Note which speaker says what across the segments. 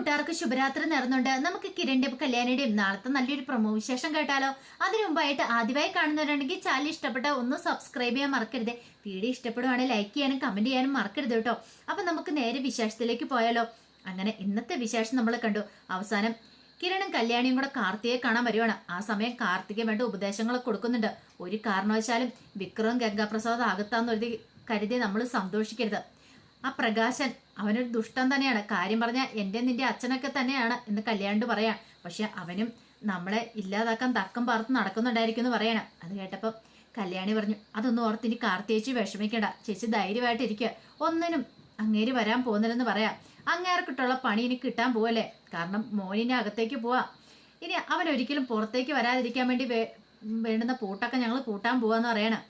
Speaker 1: കൂട്ടുകാർക്ക് ശുഭരാത്രി നേർന്നുണ്ട്. നമുക്ക് കിരണിന്റെയും കല്യാണിയുടെയും നാളത്തെ നല്ലൊരു പ്രമോ വിശേഷം കേട്ടാലോ? അതിനു മുമ്പായിട്ട് ആദ്യമായി കാണുന്നവരുണ്ടെങ്കിൽ ചാനൽ ഇഷ്ടപ്പെട്ട ഒന്ന് സബ്സ്ക്രൈബ് ചെയ്യാൻ മറക്കരുത്. വീഡിയോ ഇഷ്ടപ്പെടുവാണെങ്കിൽ ലൈക്ക് ചെയ്യാനും കമന്റ് ചെയ്യാനും മറക്കരുത് കേട്ടോ. അപ്പൊ നമുക്ക് നേരെ വിശേഷത്തിലേക്ക് പോയാലോ? അങ്ങനെ ഇന്നത്തെ വിശേഷം നമ്മൾ കണ്ടു. അവസാനം കിരണും കല്യാണിയും കൂടെ കാർത്തികയെ കാണാൻ വരുവാണ്. ആ സമയം കാർത്തിക വേണ്ട ഉപദേശങ്ങളൊക്കെ കൊടുക്കുന്നുണ്ട്. ഒരു കാരണവശാലും വിക്രവും ഗംഗാപ്രസാദ് ആകത്താന്ന് കരുതി കരുതി നമ്മൾ സന്തോഷിക്കരുത്. ആ പ്രകാശൻ അവനൊരു ദുഷ്ടൻ തന്നെയാണ്. കാര്യം പറഞ്ഞാൽ എന്റെ നിന്റെ അച്ഛനൊക്കെ തന്നെയാണ് എന്ന് കല്യാണ്ട് പറയാം. പക്ഷെ അവനും നമ്മളെ ഇല്ലാതാക്കാൻ തക്കം പാർത്ത് നടക്കുന്നുണ്ടായിരിക്കും എന്ന് പറയണം. അത് കേട്ടപ്പോൾ കല്യാണി പറഞ്ഞു അതൊന്നും ഓർത്ത് ഇനി കാർത്തിയേച്ചി വിഷമിക്കണ്ട. ചേച്ചി ധൈര്യമായിട്ടിരിക്കുക ഒന്നിനും അങ്ങേര് വരാൻ പോകുന്നില്ലെന്ന് പറയാം. അങ്ങേർക്കിട്ടുള്ള പണി ഇനി കിട്ടാൻ പോവല്ലേ? കാരണം മോനിനെ അകത്തേക്ക് പോവാ. ഇനി അവൻ ഒരിക്കലും പുറത്തേക്ക് വരാതിരിക്കാൻ വേണ്ടി വേണ്ടുന്ന പൂട്ടൊക്കെ ഞങ്ങൾ കൂട്ടാൻ പോവാന്ന് പറയണം.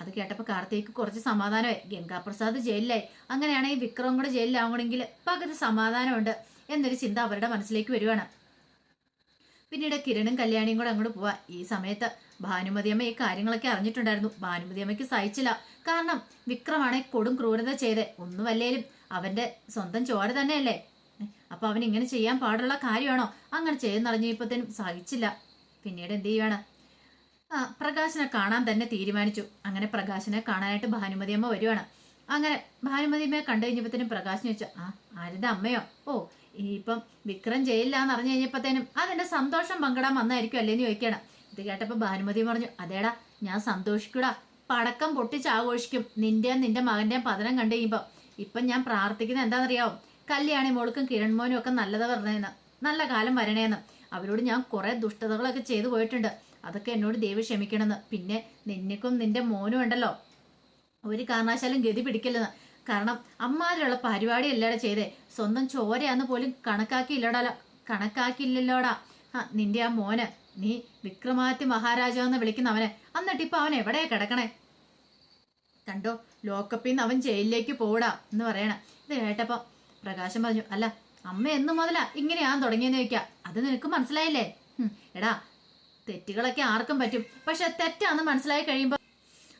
Speaker 1: അത് കേട്ടപ്പോൾ കാർത്തിക് കുറച്ച് സമാധാനമായി. ഗംഗാപ്രസാദ് ജയിലിലായി. അങ്ങനെയാണെങ്കിൽ വിക്രം കൂടെ ജയിലിലാവണമെങ്കിൽ പകുതി സമാധാനമുണ്ട് എന്നൊരു ചിന്ത അവരുടെ മനസ്സിലേക്ക് വരുവാണ്. പിന്നീട് കിരണും കല്യാണിയും കൂടെ അങ്ങോട്ട് പോവാ. ഈ സമയത്ത് ഭാനുമതി അമ്മ ഈ കാര്യങ്ങളൊക്കെ അറിഞ്ഞിട്ടുണ്ടായിരുന്നു. ഭാനുമതി അമ്മയ്ക്ക് സഹിച്ചില്ല. കാരണം വിക്രമാണ് കൊടും ക്രൂരത ചെയ്ത് ഒന്നുമല്ലേലും അവന്റെ സ്വന്തം ചോര തന്നെയല്ലേ? അപ്പൊ അവൻ ഇങ്ങനെ ചെയ്യാൻ പാടുള്ള കാര്യമാണോ? അങ്ങനെ ചെയ്യുന്നറിഞ്ഞപ്പോഴത്തേനും സഹിച്ചില്ല. പിന്നീട് എന്ത് ചെയ്യുവാണ്? പ്രകാശനെ കാണാൻ തന്നെ തീരുമാനിച്ചു. അങ്ങനെ പ്രകാശനെ കാണാനായിട്ട് ഭാനുമതിയമ്മ വരുവാണ്. അങ്ങനെ ഭാനുമതിയമ്മയെ കണ്ടു കഴിഞ്ഞപ്പോഴത്തേനും പ്രകാശിന് ചോദിച്ചു ആ ആരുടെ അമ്മയോ? ഓ ഇനിയിപ്പം വിക്രം ജയിലിലാന്ന് അറിഞ്ഞു കഴിഞ്ഞപ്പോഴത്തേനും അതിന്റെ സന്തോഷം പങ്കിടാൻ വന്നായിരിക്കും അല്ലേന്ന് ചോദിക്കണം ഇത് കേട്ടപ്പോൾ ഭാനുമതി പറഞ്ഞു അതേടാ ഞാൻ സന്തോഷിക്കൂടാ. പടക്കം പൊട്ടിച്ച് ആഘോഷിക്കും. നിന്റെയും നിന്റെ മകന്റെയും പതനം കണ്ടു കഴിയുമ്പോൾ ഇപ്പം ഞാൻ പ്രാർത്ഥിക്കുന്നത് എന്താണെന്നറിയാവും? കല്യാണി മോൾക്കും കിരൺ മോനും ഒക്കെ നല്ലത് വരണേന്ന്. നല്ല കാലം വരണേന്ന്. അവരോട് ഞാൻ കുറെ ദുഷ്ടതകളൊക്കെ ചെയ്തു പോയിട്ടുണ്ട്. അതൊക്കെ എന്നോട് ദൈവം ക്ഷമിക്കണമെന്ന്. പിന്നെ നിന്നക്കും നിന്റെ മോനും ഉണ്ടല്ലോ. ഒരു കാരണവശാലും ഗതി പിടിക്കില്ലെന്ന്. കാരണം അമ്മാതിലുള്ള പരിപാടി അല്ലേടെ ചെയ്തേ. സ്വന്തം ചോരയാന്ന് പോലും കണക്കാക്കിയില്ലടാ. കണക്കാക്കിയില്ലല്ലോടാ. ആ നിന്റെ ആ മോന്. നീ വിക്രമാദിത്യ മഹാരാജാവ് എന്ന് വിളിക്കുന്ന അവനെ. എന്നിട്ട് ഇപ്പൊ അവൻ എവിടെയാ കിടക്കണേ? കണ്ടോ? ലോക്കപ്പിൽ നിന്ന് അവൻ ജയിലിലേക്ക് പോടാ എന്ന് പറയണ. ഇത് കേട്ടപ്പോ പ്രകാശം പറഞ്ഞു അല്ല അമ്മ എന്നു മുതലാ ഇങ്ങനെയാൻ തുടങ്ങിയെന്ന് ചോദിക്കാം. അത് നിനക്ക് മനസ്സിലായില്ലേ? എടാ തെറ്റുകളൊക്കെ ആർക്കും പറ്റും. പക്ഷെ തെറ്റാന്ന് മനസ്സിലായി കഴിയുമ്പോൾ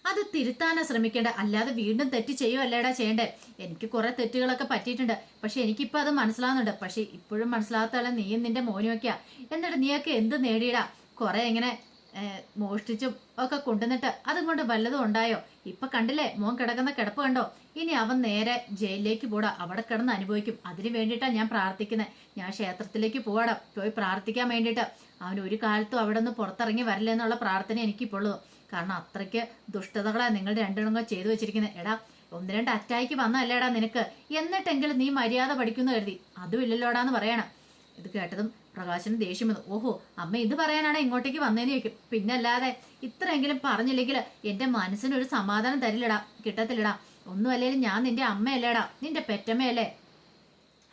Speaker 1: അത് തിരുത്താനാ ശ്രമിക്കേണ്ട. അല്ലാതെ വീണ്ടും തെറ്റ് ചെയ്യുമല്ലേടാ ചെയ്യണ്ടേ. എനിക്ക് കുറെ തെറ്റുകളൊക്കെ പറ്റിയിട്ടുണ്ട്. പക്ഷെ എനിക്കിപ്പോൾ അത് മനസ്സിലാവുന്നുണ്ട്. പക്ഷെ ഇപ്പോഴും മനസ്സിലാകത്തല്ല നീയും നിന്റെ മോനും ഒക്കെയാ എന്നിട്ട് നീയൊക്കെ എന്ത് നേടിയിടാ? കുറെ ഇങ്ങനെ ഏഹ്, മോഷ്ടിച്ചും ഒക്കെ കൊണ്ടുവന്നിട്ട് അതും കൊണ്ട് വല്ലതും ഉണ്ടായോ? ഇപ്പൊ കണ്ടില്ലേ മോൻ കിടക്കുന്ന കിടപ്പ് കണ്ടോ? ഇനി അവൻ നേരെ ജയിലിലേക്ക് പോടാ അവിടെ കിടന്ന് അനുഭവിക്കും. അതിനു വേണ്ടിയിട്ടാ ഞാൻ പ്രാർത്ഥിക്കുന്നത് ഞാൻ ക്ഷേത്രത്തിലേക്ക് പോവാടാ പോയി പ്രാർത്ഥിക്കാൻ വേണ്ടിയിട്ട്. അവൻ ഒരു കാലത്തും അവിടെ നിന്ന് പുറത്തിറങ്ങി വരില്ല എന്നുള്ള പ്രാർത്ഥന എനിക്കിപ്പോഴും കാരണം അത്രയ്ക്ക് ദുഷ്ടതകളാണ് നിങ്ങൾ രണ്ടെണ്ണം ചെയ്തു വെച്ചിരിക്കുന്നത് എടാ ഒന്ന് രണ്ട് അറ്റാക്ക് വന്നല്ലേടാ നിനക്ക്. എന്നിട്ടെങ്കിലും നീ മര്യാദ പഠിക്കുന്നു കരുതി. അതും ഇല്ലല്ലോടാന്ന് പറയണം. ഇത് കേട്ടതും പ്രകാശന് ദേഷ്യം വന്നു. ഓഹോ അമ്മ ഇത് പറയാനാണ് ഇങ്ങോട്ടേക്ക് വന്നതെന്ന് ചോദിക്കും. പിന്നെ അല്ലാതെ ഇത്രയെങ്കിലും പറഞ്ഞില്ലെങ്കിൽ എന്റെ മനസ്സിനൊരു സമാധാനം തരില്ലടാ കിട്ടത്തില്ലടാ. ഒന്നും അല്ലേലും ഞാൻ നിന്റെ അമ്മയല്ലേടാ നിന്റെ പെറ്റമ്മയല്ലേ?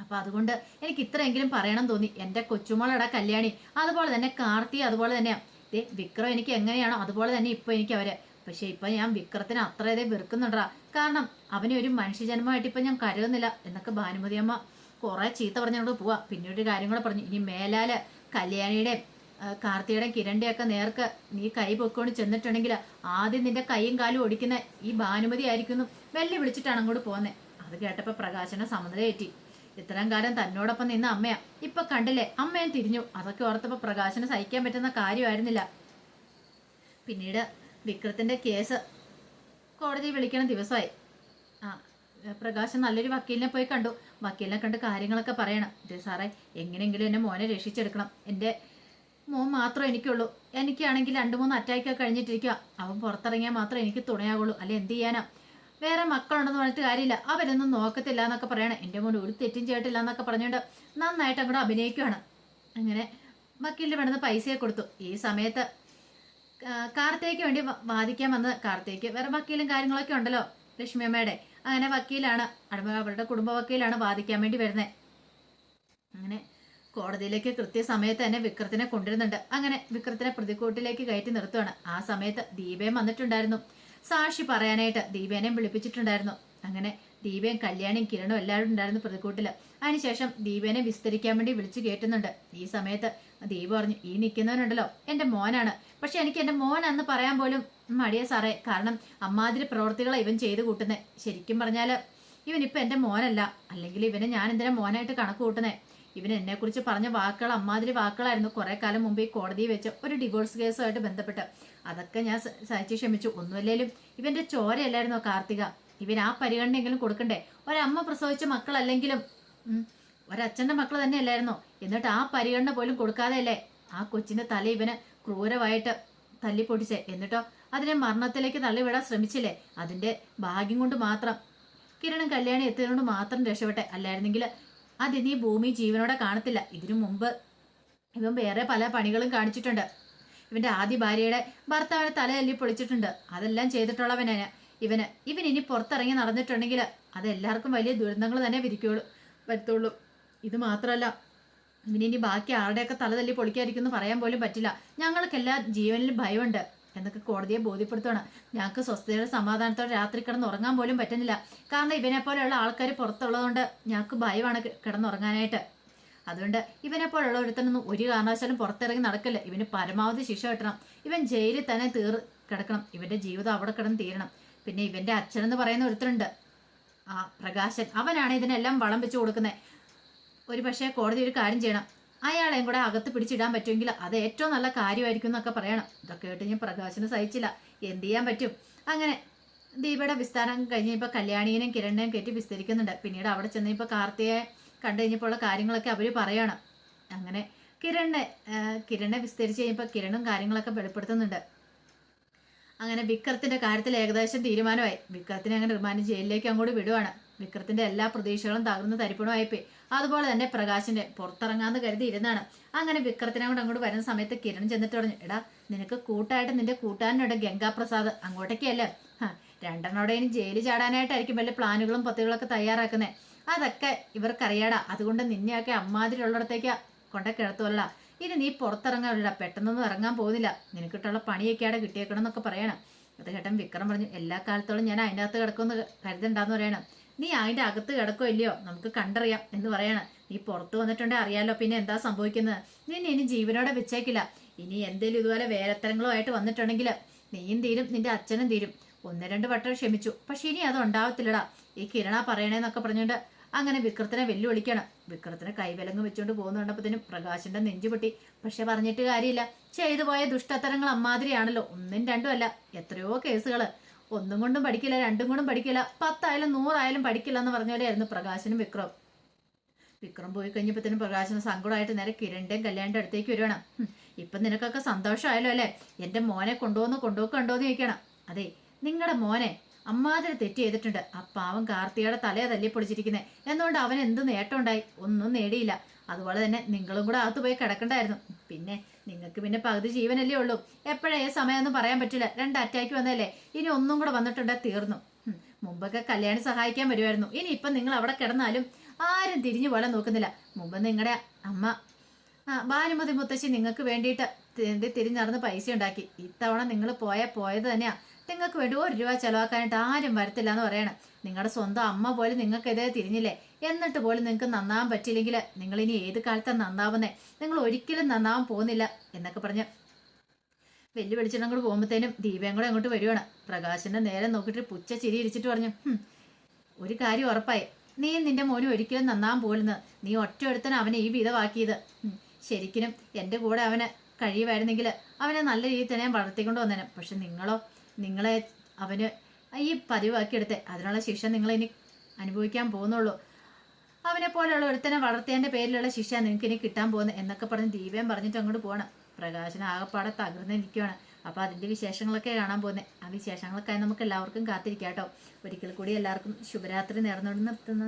Speaker 1: അപ്പൊ അതുകൊണ്ട് എനിക്ക് ഇത്രയെങ്കിലും പറയണം തോന്നി. എന്റെ കൊച്ചുമോളടാ കല്യാണി. അതുപോലെ തന്നെ കാർത്തി അതുപോലെ തന്നെ ദേ വിക്രം എനിക്ക് എങ്ങനെയാണോ അതുപോലെ തന്നെ ഇപ്പൊ എനിക്ക് അവരെ. പക്ഷെ ഇപ്പൊ ഞാൻ വിക്രത്തിന് അത്രയതേ വെറുക്കുന്നുണ്ടാ കാരണം അവനെ ഒരു മനുഷ്യജന്മമായിട്ട് ഇപ്പൊ ഞാൻ കരുതുന്നില്ല എന്നൊക്കെ ഭാനുമതി അമ്മ കുറെ ചീത്ത പറഞ്ഞുകൊണ്ട് പോവാ. പിന്നീട് കാര്യം കൂടെ പറഞ്ഞു. ഇനി മേലാൽ കല്യാണിയുടെയും കാർത്തിയുടെയും കിരണ്ടിയൊക്കെ നേർക്ക് നീ കൈ പൊക്കോണ്ട് ചെന്നിട്ടുണ്ടെങ്കിൽ ആദ്യം നിന്റെ കൈയും കാലും ഒടിക്കുന്ന ഈ ഭാനുമതി ആയിരിക്കുന്നു വെല്ലു വിളിച്ചിട്ടാണ് അങ്ങോട്ട് പോകുന്നത് അത് കേട്ടപ്പോ പ്രകാശനെ സമനിലയേറ്റി ഇത്രയും കാലം തന്നോടൊപ്പം നിന്ന അമ്മയാ. ഇപ്പൊ കണ്ടില്ലേ അമ്മയും തിരിഞ്ഞു. അതൊക്കെ ഓർത്തപ്പോ പ്രകാശന് സഹിക്കാൻ പറ്റുന്ന കാര്യമായിരുന്നില്ല. പിന്നീട് വിക്രത്തിന്റെ കേസ് കോടതി വിളിക്കണ ദിവസമായി. ആ പ്രകാശൻ നല്ലൊരു വക്കീലിനെ പോയി കണ്ടു. വക്കീലിനെ കണ്ട് കാര്യങ്ങളൊക്കെ പറയണം. ഇത് സാറേ എങ്ങനെയെങ്കിലും എന്നെ മോനെ രക്ഷിച്ചെടുക്കണം. എന്റെ മോൻ മാത്രമേ എനിക്കുള്ളൂ. എനിക്കാണെങ്കിൽ രണ്ട് മൂന്ന് അറ്റാക്കൊക്കെ കഴിഞ്ഞിട്ടിരിക്കുക അവൻ പുറത്തിറങ്ങിയാൽ മാത്രമേ എനിക്ക് തുണയാകുള്ളൂ അല്ലെ എന്ത് ചെയ്യാനാ? വേറെ മക്കളുണ്ടെന്ന് പറഞ്ഞിട്ട് കാര്യമില്ല. അവരൊന്നും നോക്കത്തില്ല എന്നൊക്കെ പറയണം. എന്റെ മോൻ ഒരു തെറ്റും ചെയ്തിട്ടില്ല എന്നൊക്കെ പറഞ്ഞുകൊണ്ട് നന്നായിട്ട് അങ്ങോട്ട് അഭിനയിക്കുകയാണ് അങ്ങനെ വക്കീലിന് വേണ്ടുന്ന പൈസയെ കൊടുത്തു. ഈ സമയത്ത് കാർത്തേക്ക് വേണ്ടി വാദിക്കാൻ വന്നത് കാർത്തേക്ക് വേറെ വക്കീലും കാര്യങ്ങളൊക്കെ ഉണ്ടല്ലോ ലക്ഷ്മി അമ്മയുടെ. അങ്ങനെ വക്കീലാണ് അടുത്ത അവരുടെ കുടുംബ വക്കീലാണ് വാദിക്കാൻ വേണ്ടി വരുന്നത് അങ്ങനെ കോടതിയിലേക്ക് കൃത്യസമയത്ത് തന്നെ വിക്രത്തിനെ കൊണ്ടുവരുന്നുണ്ട്. അങ്ങനെ വിക്രത്തിനെ പ്രതിക്കൂട്ടിലേക്ക് കയറ്റി നിർത്തുവാണ്. ആ സമയത്ത് ദീപയും വന്നിട്ടുണ്ടായിരുന്നു. സാക്ഷി പറയാനായിട്ട് ദീപേനെയും വിളിപ്പിച്ചിട്ടുണ്ടായിരുന്നു. അങ്ങനെ ദീപയും കല്യാണിയും കിരണും എല്ലാവരും ഉണ്ടായിരുന്നു പ്രതിക്കൂട്ടിൽ. അതിനുശേഷം ദീപേനെ വിസ്തരിക്കാൻ വേണ്ടി വിളിച്ചു കയറ്റുന്നുണ്ട്. ഈ സമയത്ത് ദീപ പറഞ്ഞു ഈ നിൽക്കുന്നവനുണ്ടല്ലോ എന്റെ മോനാണ്. പക്ഷെ എനിക്ക് എന്റെ മോൻ എന്ന് പറയാൻ പോലും മടിയ സാറേ. കാരണം അമ്മാതിരി പ്രവർത്തികളെ ഇവൻ ചെയ്തു കൂട്ടുന്നത് ശരിക്കും പറഞ്ഞാൽ ഇവൻ ഇപ്പം എന്റെ മോനല്ല. അല്ലെങ്കിൽ ഇവനെ ഞാൻ എന്തിനാ മോനായിട്ട് കണക്ക് കൂട്ടുന്നേ? ഇവൻ എന്നെക്കുറിച്ച് പറഞ്ഞ വാക്കുകൾ അമ്മാതിരി വാക്കുകളായിരുന്നു കുറേ കാലം മുമ്പ് ഈ കോടതിയിൽ വെച്ച് ഒരു ഡിവോഴ്സ് കേസുമായിട്ട് ബന്ധപ്പെട്ട്. അതൊക്കെ ഞാൻ സഹിച്ച് ക്ഷമിച്ചു. ഒന്നുമല്ലേലും ഇവന്റെ ചോരയല്ലായിരുന്നോ കാർത്തിക? ഇവൻ ആ പരിഗണനയെങ്കിലും കൊടുക്കണ്ടേ? ഒരമ്മ പ്രസവിച്ച മക്കളല്ലെങ്കിലും ഒരച്ഛന്റെ മക്കൾ തന്നെയല്ലായിരുന്നോ? എന്നിട്ട് ആ പരിഗണന പോലും കൊടുക്കാതെയല്ലേ ആ കൊച്ചിന്റെ തല ഇവന് ക്രൂരമായിട്ട് തല്ലിപ്പൊടിച്ചേ എന്നിട്ടോ അതിനെ മരണത്തിലേക്ക് തള്ളിവിടാൻ ശ്രമിച്ചില്ലേ? അതിന്റെ ഭാഗ്യം കൊണ്ട് മാത്രം. കിരണും കല്യാണി എത്തിയതുകൊണ്ട് മാത്രം രക്ഷപ്പെട്ടെ. അല്ലായിരുന്നെങ്കിൽ അതിനി ഭൂമി ജീവനോടെ കാണത്തില്ല. ഇതിനു മുമ്പ് ഇവൻ വേറെ പല പണികളും കാണിച്ചിട്ടുണ്ട്. ഇവന്റെ ആദ്യ ഭാര്യയുടെ ഭർത്താവിനെ തല തല്ലി പൊളിച്ചിട്ടുണ്ട്. അതെല്ലാം ചെയ്തിട്ടുള്ളവനാണ് ഇവന് ഇവൻ ഇനി പുറത്തിറങ്ങി നടന്നിട്ടുണ്ടെങ്കിൽ അത് എല്ലാവർക്കും വലിയ ദുരന്തങ്ങൾ തന്നെ വിധിക്കുള്ളൂ വരുത്തുള്ളൂ. ഇത് മാത്രമല്ല ഇനി ബാക്കി ആരുടെയൊക്കെ തലതല്ലി തല്ലി പൊളിക്കാതിരിക്കും പറയാൻ പോലും പറ്റില്ല. ഞങ്ങൾക്കെല്ലാം ജീവനിൽ ഭയമുണ്ട്. എന്നൊക്കെ കോടതിയെ ബോധ്യപ്പെടുത്തണം ഞങ്ങൾക്ക് സ്വസ്ഥതയുടെ സമാധാനത്തോടെ രാത്രി കിടന്നുറങ്ങാൻ പോലും പറ്റുന്നില്ല. കാരണം ഇവനെ പോലെയുള്ള ആൾക്കാർ പുറത്തുള്ളതുകൊണ്ട് ഞങ്ങൾക്ക് ഭയമാണ് കിടന്നുറങ്ങാനായിട്ട്. അതുകൊണ്ട് ഇവനെ പോലെയുള്ള ഒരുത്തനൊന്നും ഒരു കാരണവശാലും പുറത്തിറങ്ങി നടക്കില്ല. ഇവന് പരമാവധി ശിക്ഷ കിട്ടണം. ഇവൻ ജയിലിൽ തന്നെ തീർ കിടക്കണം. ഇവന്റെ ജീവിതം അവിടെ കിടന്ന് തീരണം. പിന്നെ ഇവന്റെ അച്ഛനെന്ന് പറയുന്ന ഒരുത്തനുണ്ട്. ആ പ്രകാശൻ. അവനാണ് ഇതിനെല്ലാം വളം വെച്ച് കൊടുക്കുന്നത് ഒരു പക്ഷേ കോടതി ഒരു കാര്യം ചെയ്യണം. അയാളെയും കൂടെ അകത്ത് പിടിച്ചിടാൻ പറ്റുമെങ്കിൽ അത് ഏറ്റവും നല്ല കാര്യമായിരിക്കും എന്നൊക്കെ പറയണം. ഇതൊക്കെ കേട്ട് ഞാൻ പ്രകാശിന് സഹിച്ചില്ല. എന്ത് ചെയ്യാൻ പറ്റും? അങ്ങനെ ദീപയുടെ വിസ്താരം കഴിഞ്ഞ് ഇപ്പോൾ കല്യാണിനെയും കിരണിനെയും കയറ്റി വിസ്തരിക്കുന്നുണ്ട്. പിന്നീട് അവിടെ ചെന്ന് ഇപ്പോൾ കാർത്തിയെ കണ്ടു കഴിഞ്ഞപ്പോൾ ഉള്ള കാര്യങ്ങളൊക്കെ അവർ പറയണം. അങ്ങനെ കിരണിനെ കിരണിനെ വിസ്തരിച്ച് കഴിഞ്ഞപ്പോൾ കിരണും കാര്യങ്ങളൊക്കെ വെളിപ്പെടുത്തുന്നുണ്ട്. അങ്ങനെ വിക്രത്തിന്റെ കാര്യത്തിൽ ഏകദേശം തീരുമാനമായി. വിക്രത്തിനെ അങ്ങനെ റിമാൻഡ് ജയിലിലേക്ക് അങ്ങോട്ട് വിടുവാണ്. വിക്രത്തിന്റെ എല്ലാ പ്രതീക്ഷകളും തകർന്ന് തരിപ്പണമായിപ്പോയി. അതുപോലെ തന്നെ പ്രകാശിന്റെ പുറത്തിറങ്ങാന്ന് കരുതി ഇരുന്നാണ്. അങ്ങനെ വിക്രത്തിനെ കൊണ്ട് അങ്ങോട്ട് വരുന്ന സമയത്ത് കിരൺ ചെന്നിട്ട് പറഞ്ഞു എടാ നിനക്ക് കൂട്ടായിട്ട് നിന്റെ കൂട്ടാനുണ്ട് ഗംഗാപ്രസാദ്. അങ്ങോട്ടേക്കല്ലേ? രണ്ടെണ്ണോടെ ഇനി ജയിലിൽ ചാടാനായിട്ടായിരിക്കും വല്ല പ്ലാനുകളും പത്തുകളൊക്കെ തയ്യാറാക്കുന്നത് അതൊക്കെ ഇവർക്കറിയാടാ. അതുകൊണ്ട് നിന്നെയൊക്കെ അമ്മാതിരിയുള്ളിടത്തേക്ക് കൊണ്ട കിടത്തുമല്ല ഇനി നീ പുറത്തിറങ്ങാനില്ല പെട്ടെന്നൊന്നും ഇറങ്ങാൻ പോകുന്നില്ല. നിനക്കിട്ടുള്ള പണിയൊക്കെയാണ് കിട്ടിയേക്കണം എന്നൊക്കെ പറയണം. അത് കേട്ടൻ വിക്രം പറഞ്ഞു എല്ലാ കാലത്തോളം ഞാൻ അതിന്റെ അകത്ത് കിടക്കുമെന്ന് കരുതണ്ടെന്ന് പറയണം. നീ അതിന്റെ അകത്ത് കിടക്കോ ഇല്ലയോ? നമുക്ക് കണ്ടറിയാം എന്ന് പറയണം. നീ പുറത്ത് വന്നിട്ടുണ്ടെങ്കിൽ അറിയാലോ പിന്നെ എന്താ സംഭവിക്കുന്നത്? നിന്നെ ഇനി ജീവനോടെ വെച്ചേക്കില്ല. ഇനി എന്തേലും ഇതുപോലെ വേലത്തരങ്ങളുമായിട്ട് വന്നിട്ടുണ്ടെങ്കിൽ നീയും തീരും നിന്റെ അച്ഛനും തീരും. ഒന്ന് രണ്ട് വട്ടം ക്ഷമിച്ചു. പക്ഷെ ഇനി അത് ഉണ്ടാവത്തില്ലടാ. ഈ കിരണ പറയണേന്നൊക്കെ പറഞ്ഞുകൊണ്ട് അങ്ങനെ വിക്രത്തിനെ വെല്ലുവിളിക്കണം. വിക്രത്തിനെ കൈവിലങ്ങ് വെച്ചുകൊണ്ട് പോകുന്ന കണ്ടപ്പോഴത്തേനും പ്രകാശിന്റെ നെഞ്ചുപൊട്ടി. പക്ഷെ പറഞ്ഞിട്ട് കാര്യമില്ല. ചെയ്തു പോയ ദുഷ്ടത്തരങ്ങൾ അമ്മാതിരിയാണല്ലോ. ഒന്നും രണ്ടും അല്ല. എത്രയോ കേസുകൾ. ഒന്നും കൊണ്ടും പഠിക്കില്ല രണ്ടും കൊണ്ടും പഠിക്കില്ല. പത്തായാലും നൂറായാലും പഠിക്കില്ല എന്ന് പറഞ്ഞ പോലെയായിരുന്നു പ്രകാശനും വിക്രം. വിക്രം പോയി കഴിഞ്ഞപ്പോഴത്തേനും പ്രകാശന് സങ്കടമായിട്ട് നേരെ കിരണിന്റെയും കല്യാണിന്റെ അടുത്തേക്ക് വരുവാണ് ഇപ്പൊ നിനക്കൊക്കെ സന്തോഷമായല്ലോ അല്ലേ? എന്റെ മോനെ കൊണ്ടുവന്ന് കൊണ്ടുപോക്കണ്ടോന്ന് ചോദിക്കണം അതെ നിങ്ങളുടെ മോനെ അമ്മാതിരി തെറ്റ് ചെയ്തിട്ടുണ്ട്. ആ പാവം കാർത്തികയുടെ തലയെ തല്ലിപ്പൊടിച്ചിരിക്കുന്നത് എന്നുകൊണ്ട് അവൻ എന്ത് നേട്ടമുണ്ടായി? ഒന്നും നേടിയില്ല. അതുപോലെ തന്നെ നിങ്ങളും കൂടെ അകത്ത് പോയി കിടക്കണ്ടായിരുന്നു. പിന്നെ നിങ്ങൾക്ക് പിന്നെ പകുതി ജീവനല്ലേ ഉള്ളൂ. എപ്പോഴേ സമയമൊന്നും പറയാൻ പറ്റില്ല. രണ്ട് അറ്റാക്ക് വന്നതല്ലേ. ഇനി ഒന്നും കൂടെ വന്നിട്ടുണ്ടെ തീർന്നു. മുമ്പൊക്കെ കല്യാണി സഹായിക്കാൻ വരുമായിരുന്നു ഇനി ഇപ്പം നിങ്ങൾ അവിടെ കിടന്നാലും ആരും തിരിഞ്ഞു പോലെ നോക്കുന്നില്ല. മുമ്പ് നിങ്ങളുടെ അമ്മ ഭാനുമതി മുത്തശ്ശി നിങ്ങൾക്ക് വേണ്ടിയിട്ട് തിരിഞ്ഞറന്ന് പൈസ ഉണ്ടാക്കി. ഇത്തവണ നിങ്ങൾ പോയ പോയത് തന്നെയാ. നിങ്ങൾക്ക് വേണ്ടി ഒരു രൂപ ചെലവാക്കാനായിട്ട് ആരും വരത്തില്ല എന്ന് പറയണം. നിങ്ങളുടെ സ്വന്തം അമ്മ പോലും നിങ്ങൾക്കെതിരെ തിരിഞ്ഞില്ലേ? എന്നിട്ട് പോലും നിങ്ങൾക്ക് നന്നാവാൻ പറ്റിയില്ലെങ്കിൽ നിങ്ങൾ ഇനി ഏത് കാലത്താണ് നന്നാവുന്നേ? നിങ്ങൾ ഒരിക്കലും നന്നാവാൻ പോകുന്നില്ല എന്നൊക്കെ പറഞ്ഞ് വെല്ലു വെളിച്ചെണ്ണം അങ്ങോട്ട് പോകുമ്പോഴത്തേനും ദീപയും കൂടെ അങ്ങോട്ട് വരുവാണ്. പ്രകാശിന്റെ നേരെ നോക്കിയിട്ട് പുച്ച ചിരി ഇരിച്ചിട്ട് പറഞ്ഞു ഒരു കാര്യം ഉറപ്പായി. നീ നിന്റെ മോനും ഒരിക്കലും നന്നാവാൻ പോലെന്ന്. നീ ഒറ്റ ഒരുത്തന അവനെ ഈ വിധമാക്കിയത് ശരിക്കും എന്റെ കൂടെ അവന് കഴിയുമായിരുന്നെങ്കിൽ അവനെ നല്ല രീതിയിൽ തന്നെ ഞാൻ വളർത്തിക്കൊണ്ട് വന്നേനെ. പക്ഷെ നിങ്ങളോ നിങ്ങളെ അവന് ഈ പതിവാക്കിയെടുത്തെ അതിനുള്ള ശിക്ഷ നിങ്ങൾ ഇനി അനുഭവിക്കാൻ പോകുന്നുള്ളൂ. അവനെ പോലെയുള്ള ഒരുത്തനെ വളർത്തിയതിന്റെ പേരിലുള്ള ശിക്ഷ നിങ്ങൾക്ക് ഇനി കിട്ടാൻ പോകുന്നത് എന്നൊക്കെ പറഞ്ഞ് ദീപയും പറഞ്ഞിട്ട് അങ്ങോട്ട് പോകണം പ്രകാശന ആകപ്പാടെ തകർന്ന് നിൽക്കുകയാണ് അപ്പോൾ അതിന്റെ വിശേഷങ്ങളൊക്കെ കാണാൻ പോകുന്നത് ആ വിശേഷങ്ങളൊക്കെ നമുക്ക് എല്ലാവർക്കും കാത്തിരിക്കാം കേട്ടോ ഒരിക്കൽ കൂടി എല്ലാവർക്കും ശുഭരാത്രി നേർന്നുകൊണ്ട് നിർത്തുന്നു.